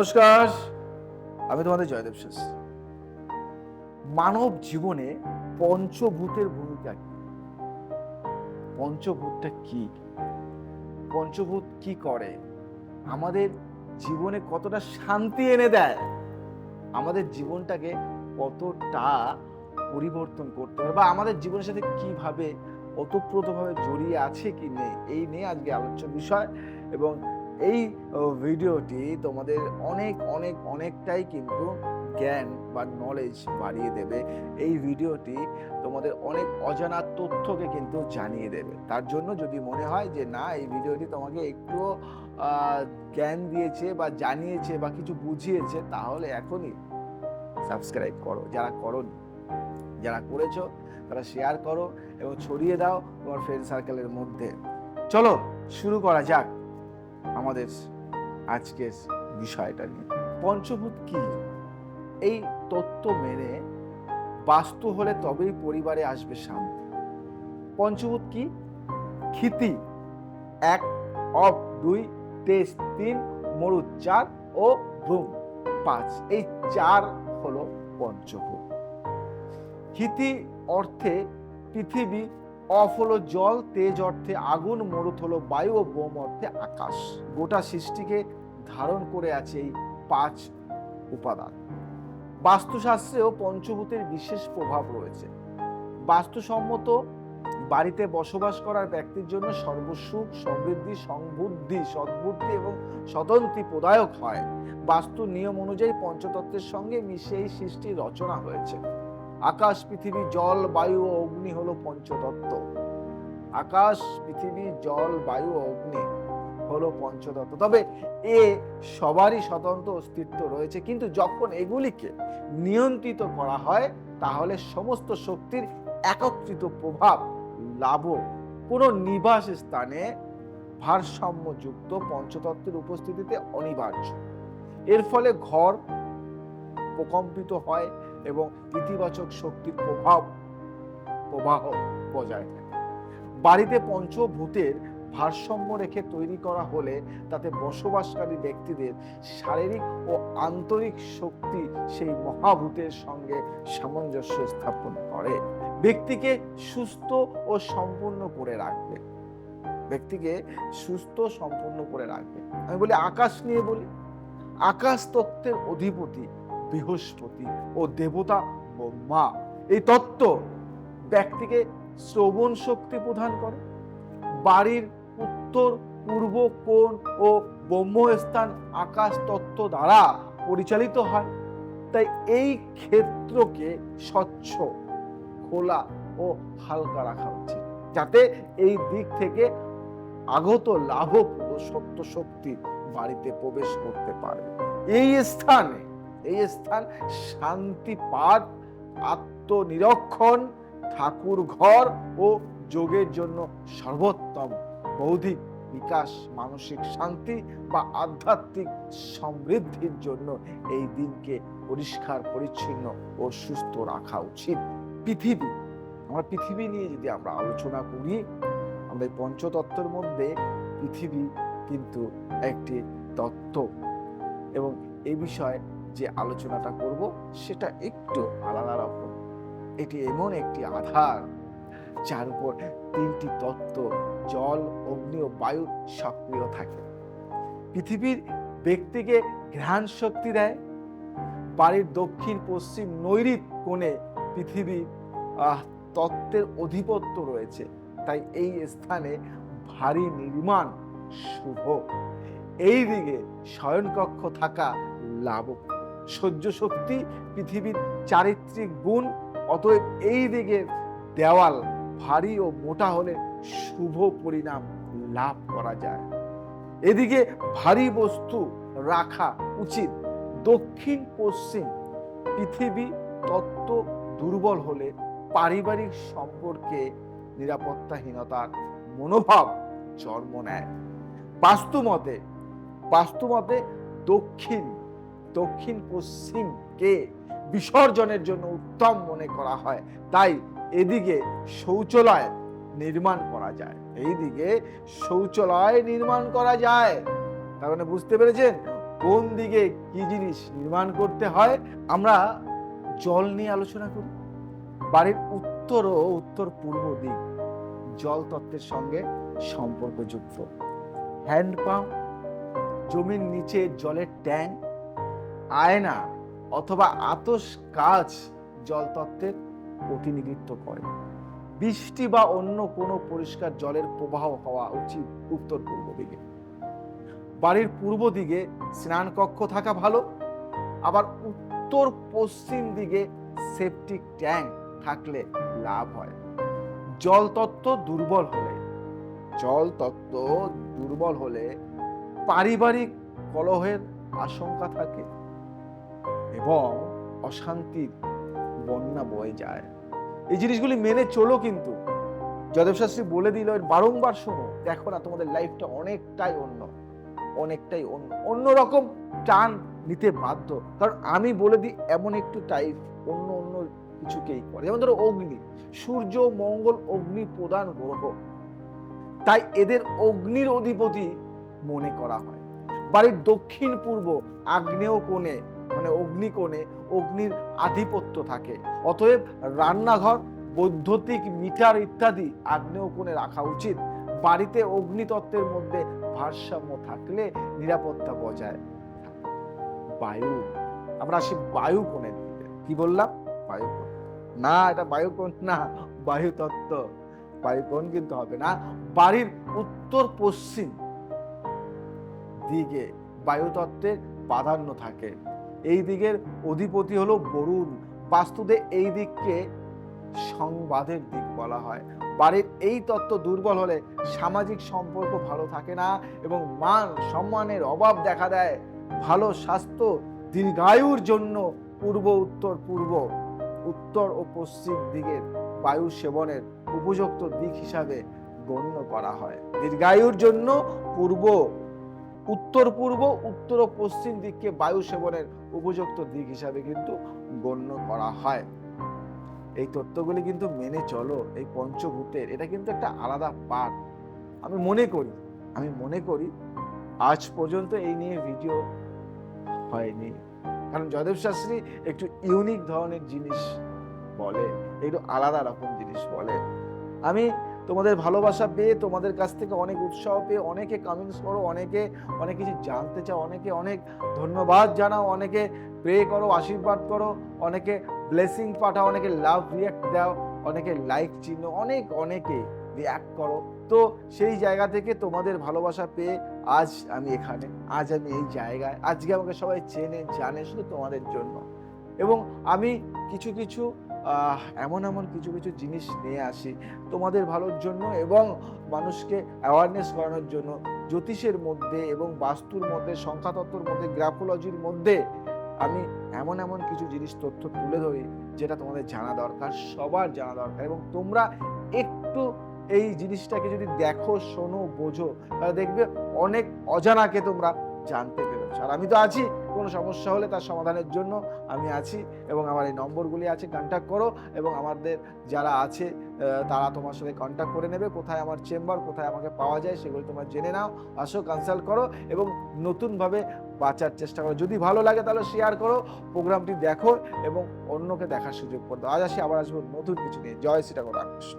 নমস্কার। আমি তোমাদের জয়দেব শেষ। মানব জীবনে পঞ্চভূতের ভূমিকা কি? পঞ্চভূতটা কি? পঞ্চভূত কি করে? আমাদের জীবনে কতটা শান্তি এনে দেয়? আমাদের জীবনটাকে কতটা পরিবর্তন করতে হবে বা আমাদের জীবনের সাথে কীভাবে ওতপ্রোতভাবে জড়িয়ে আছে কি নেই? এই নিয়ে আজকে আলোচ্য বিষয় এবং এই ভিডিওটি তোমাদের অনেক অনেক, অনেকটাই কিন্তু জ্ঞান বা নলেজ বাড়িয়ে দেবে। এই ভিডিওটি তোমাদের অনেক অজানা তথ্যকে কিন্তু জানিয়ে দেবে। তার জন্য যদি মনে হয় যে, না, এই ভিডিওটি তোমাকে একটু জ্ঞান দিয়েছে বা জানিয়েছে বা কিছু বুঝিয়েছে, তাহলে এখনই সাবস্ক্রাইব করো। যারা করো যারা করেছ, তারা শেয়ার করো এবং ছড়িয়ে দাও তোমার ফ্রেন্ড সার্কেলের মধ্যে। চলো, শুরু করা যাক। আমাদের আজকের বিষয়টা নিয়ে। পঞ্চভূত কি? এই তত্ত্ব মেনে বাস্তু হলে তবেই পরিবারে আসবে শান্তি। পঞ্চভূত কি? ক্ষিতি এক, অফ, দুই তেজ তিন, মরুদ চার ও ভ্রূম পাঁচ। এই চার হলো পঞ্চভূত। ক্ষিতি অর্থে পৃথিবী অফ হলো জল, তেজ অর্থে আগুন, মরুত হলো বায়ু ও বোম অর্থে আকাশ। গোটা সৃষ্টিকে ধারণ করে আছে এই পাঁচ উপাদান। বাস্তুশাস্ত্রেও পঞ্চভূতের বিশেষ প্রভাব রয়েছে। বাস্তুসম্মত বাড়িতে বসবাস করার ব্যক্তির জন্য সর্বসুখ, সমৃদ্ধি, সংবুদ্ধি, সদ্বুদ্ধি এবং স্বতন্ত্রী প্রদায়ক হয়। বাস্তু নিয়ম অনুযায়ী পঞ্চতত্ত্বের সঙ্গে মিশে এই সৃষ্টির রচনা হয়েছে। আকাশ, পৃথিবী, জল, বায়ু ও অগ্নি হলো পঞ্চতত্ত্ব। আকাশ, পৃথিবী, জল, বায়ু ও অগ্নি হলো পঞ্চতত্ত্ব। তবে এ সবারই স্বতন্ত্র অস্তিত্ব রয়েছে। কিন্তু যখন এগুলিকে নিয়ন্ত্রিত করা হয়, তাহলে সমস্ত শক্তির একত্রিত প্রভাব লাভ কোনো নিবাস স্থানে ভারসাম্যযুক্ত পঞ্চতত্ত্বের উপস্থিতিতে অনিবার্য। এর ফলে ঘর প্রকম্পিত হয় এবং ইতিবাচক শক্তির প্রভাব, প্রবাহ বজায় থাকে। বাড়িতে পঞ্চভূতের ভারসাম্য রেখে তৈরি করা হলে তাতে বসবাসকারী ব্যক্তিদের শারীরিক ও আন্তরিক শক্তি সেই মহাভূতের সঙ্গে সামঞ্জস্য স্থাপন করে। ব্যক্তিকে সুস্থ ও সম্পূর্ণ করে রাখবে। ব্যক্তিকে সুস্থ সম্পূর্ণ করে রাখবে। আমি বলি আকাশ নিয়ে বলি। আকাশ তত্ত্বের অধিপতি বৃহস্পতি ও দেবতা ব্রহ্মা এই তত্ত্ব ব্যক্তিকে শ্রবণ শক্তি প্রদান করে। বাড়ির উত্তর, পূর্ব কোণ ও ব্রহ্মস্থান আকাশ তত্ত্ব দ্বারা পরিচালিত হয়। তাই এই ক্ষেত্রকে স্বচ্ছ, খোলা ও হালকা রাখা উচিত। যাতে এই দিক থেকে আগত লাভপ্রদ সত্য শক্তি বাড়িতে প্রবেশ করতে পারে। এই স্থানে এই স্থান শান্তি পাঠ আত্মনিরক্ষণ, ঠাকুর ঘর ও যোগের জন্য সর্বোত্তম বৌদ্ধিক বিকাশ, মানসিক শান্তি বা আধ্যাত্মিক সমৃদ্ধির জন্য এই দিনকে পরিষ্কার, পরিচ্ছন্ন ও সুস্থ রাখা উচিত। পৃথিবী, আমরা পৃথিবী নিয়ে যদি আমরা আলোচনা করি এই পঞ্চতত্ত্বের মধ্যে পৃথিবী কিন্তু একটি তত্ত্ব এবং এ বিষয়ে যে আলোচনাটা করব, সেটা একটু আলাদা রকম। এটি এমন একটি আধার, যার উপর তিনটি তত্ত্ব, জল, অগ্নি ও বায়ু সক্রিয় থাকে। পৃথিবীর ব্যক্তিকে ঘ্রাণ শক্তি দেয়, বাড়ির দক্ষিণ, পশ্চিম, নৈরিত কোণে পৃথিবী তত্ত্বের অধিপত্য রয়েছে। তাই এই স্থানে ভারী নির্মাণ শুভ। এই দিকে শয়নকক্ষ থাকা লাভ সহ্য শক্তি, পৃথিবীর চারিত্রিক গুণ, অতএব এই দিকে দেওয়াল ভারী ও মোটা হলে শুভ পরিণাম লাভ করা যায়। এদিকে ভারী বস্তু রাখা উচিত। দক্ষিণ, পশ্চিম পৃথিবী তত্ত্ব দুর্বল হলে পারিবারিক সম্পর্কে নিরাপত্তাহীনতার মনোভাব জন্ম নেয়। বাস্তুমতে বাস্তুমতে দক্ষিণ দক্ষিণ পশ্চিমকে বিসর্জনের জন্য উত্তম মনে করা হয়। তাই এদিকে শৌচালয় নির্মাণ করা যায়। এইদিকে শৌচালয় নির্মাণ করা যায়। তার মানে বুঝতে পেরেছেন? কোন দিকে কি জিনিস নির্মাণ করতে হয়? আমরা জল নিয়ে আলোচনা করি। বাড়ির উত্তর ও উত্তর পূর্ব দিক জল তত্ত্বের সঙ্গে সম্পর্কযুক্ত। হ্যান্ড পাম্প, জমির নিচে জলের ট্যাঙ্ক আয়না অথবা আতস কাজ জলতত্ত্বের প্রতিনিধিত্ব করে। বৃষ্টি বা অন্য কোনো পরিষ্কার জলের প্রবাহ হওয়া উচিত উত্তর পূর্ব দিকে। বাড়ির পূর্ব দিকে স্নান কক্ষ থাকা ভালো, আবার উত্তর পশ্চিম দিকে সেপটিক ট্যাঙ্ক থাকলে লাভ হয়। জলতত্ত্ব দুর্বল হলে, জলতত্ত্ব দুর্বল হলে পারিবারিক কলহের আশঙ্কা থাকে। এবং অশান্তির বন্যা বয়ে যায়। এই জিনিসগুলি মেনে চলো কিন্তু। যদেব শাস্ত্রী বলে দিল বারংবার শোনো, দেখো না তোমাদের লাইফটা অনেকটাই অন্য অনেকটাই অন্য, অন্যরকম টান নিতে বাধ্য। কারণ আমি বলে দিই, এমন একটু টাইপ অন্য অন্য কিছুকেই করে। যেমন ধরো অগ্নি, সূর্য, মঙ্গল, অগ্নি প্রধান গ্রহ। তাই এদের অগ্নির অধিপতি মনে করা হয়। বাড়ির দক্ষিণ পূর্ব আগ্নেয় কোণে মানে অগ্নি কোণে অগ্নির আধিপত্য থাকে। অতএব রান্নাঘর, বৈদ্যুতিক মিটার ইত্যাদি আগ্নেয় কোণে রাখা উচিত। বাড়িতে অগ্নিতত্ত্বের মধ্যে ভারসাম্য থাকলে নিরাপত্তা বজায় বায়ু। আমরা আসি বায়ু কোণের দিকে। কি বললাম? বায়ু না, এটা বায়ু কোণ না বায়ু তত্ত্ব বায়ু কোণ কিন্তু হবে না। বাড়ির উত্তর পশ্চিম দিকে বায়ুতত্ত্বের প্রাধান্য থাকে। এই দিকের অধিপতি হলো বরুণ। বাস্তুতে এই দিককে সংবাদের দিক বলা হয়। বাড়ির এই তত্ত্ব দুর্বল হলে সামাজিক সম্পর্ক ভালো থাকে না এবং মান সম্মানের অভাব দেখা দেয়। ভালো স্বাস্থ্য দীর্ঘায়ুর জন্য পূর্ব, উত্তর পূর্ব, উত্তর ও পশ্চিম দিকের বায়ু সেবনের উপযুক্ত দিক হিসাবে গণ্য করা হয়। দীর্ঘায়ুর জন্য পূর্ব উত্তর পূর্ব, উত্তর ও পশ্চিম দিককে বায়ু সেবনের উপযুক্ত দিক হিসাবে কিন্তু গণ্য করা হয়। এই তত্ত্বগুলি কিন্তু মেনে চলো, এই পঞ্চভূতের। এটা কিন্তু একটা আলাদা পাঠ। আমি মনে করি, আমি মনে করি আজ পর্যন্ত এই নিয়ে ভিডিও হয়নি। কারণ জয়দেব শাস্ত্রী একটু ইউনিক ধরনের জিনিস বলে, একটু আলাদা রকম জিনিস বলে। আমি তোমাদের ভালোবাসা পেয়ে, তোমাদের কাছ থেকে অনেক উৎসাহ পেয়ে, অনেকে কমেন্টস করো, অনেকে, অনেক কিছু জানতে চাও, অনেকে অনেক ধন্যবাদ জানাও, অনেকে প্রে করো, আশীর্বাদ করো, অনেকে ব্লেসিং পাঠাও, অনেকে লাভ রিয়াক্ট দাও, অনেকে লাইক চিহ্ন, অনেক, অনেকে রিয়াক্ট করো। তো সেই জায়গা থেকে তোমাদের ভালোবাসা পেয়ে আজ আমি এখানে, আজ আমি এই জায়গায়, আজকে আমাকে সবাই চেনে, জানে শুধু তোমাদের জন্য। এবং আমি কিছু কিছু এমন এমন কিছু কিছু জিনিস নিয়ে আসি তোমাদের ভালোর জন্য এবং মানুষকে অ্যাওয়ারনেস করানোর জন্য। জ্যোতিষের মধ্যে এবং বাস্তুর মধ্যে, সংখ্যাতত্ত্বর মধ্যে গ্রাফোলজির মধ্যে আমি এমন এমন কিছু জিনিস, তথ্য তুলে ধরি যেটা তোমাদের জানা দরকার, সবার জানা দরকার এবং তোমরা একটু এই জিনিসটাকে যদি দেখো, শোনো, বোঝো, তাহলে দেখবে অনেক অজানাকে তোমরা জানতে পেরেছ আর আমি তো আছি, কোনো সমস্যা হলে তার সমাধানের জন্য আমি আছি এবং আমার এই নম্বরগুলি আছে কন্ট্যাক্ট করো এবং আমাদের যারা আছে তারা তোমার সাথে কন্ট্যাক্ট করে নেবে, কোথায় আমার চেম্বার কোথায় আমাকে পাওয়া যায় সেগুলো তোমার জেনে নাও, আসো কনসাল্ট করো এবং নতুনভাবে বাঁচার চেষ্টা করো। যদি ভালো লাগে তাহলে শেয়ার করো প্রোগ্রামটি দেখো এবং অন্যকে দেখার সুযোগ করে আজ আসি, আবার আসব নতুন কিছু নিয়ে। জয় শ্রীটা রামকৃষ্ণ।